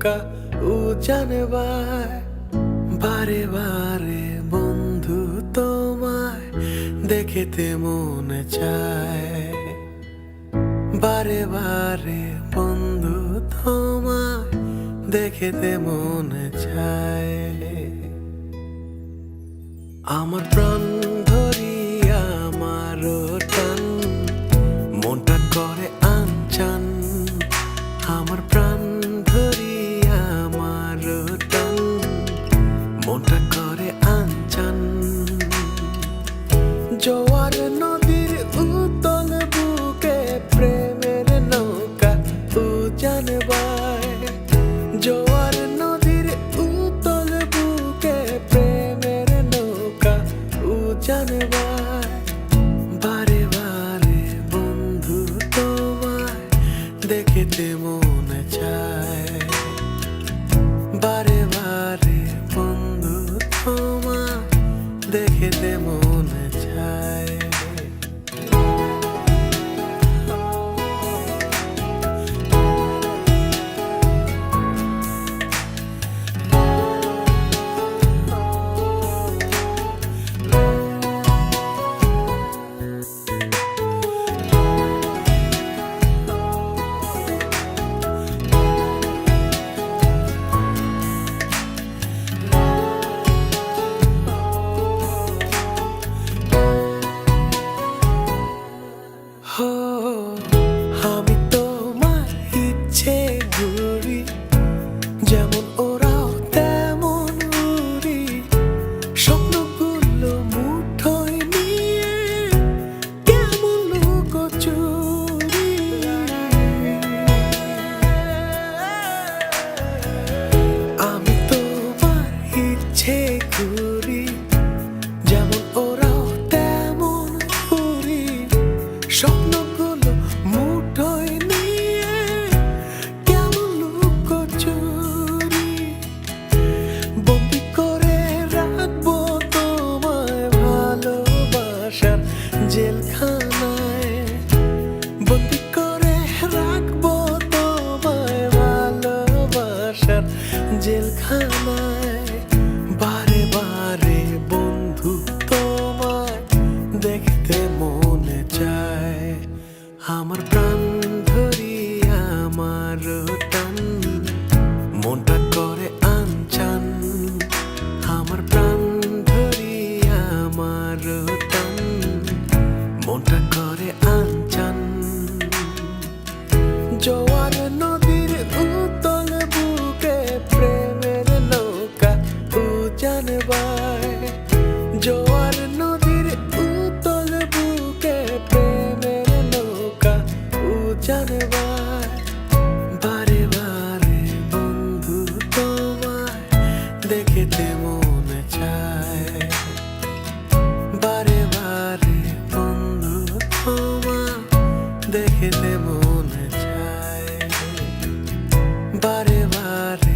নৌকা উজান বায়। বারে বারে বন্ধু তোমায় দেখেতে মনে চায়। বারে বারে বন্ধু তোমায় দেখেতে মনে চায়। আমার প্রাণ দেখেতে মনে চায়। বারে বারে বন্ধু তোমা দেখেতে মনে আমার দেখেতে মনে চায়। বারে বারে বন্ধু চায়। বারে বারে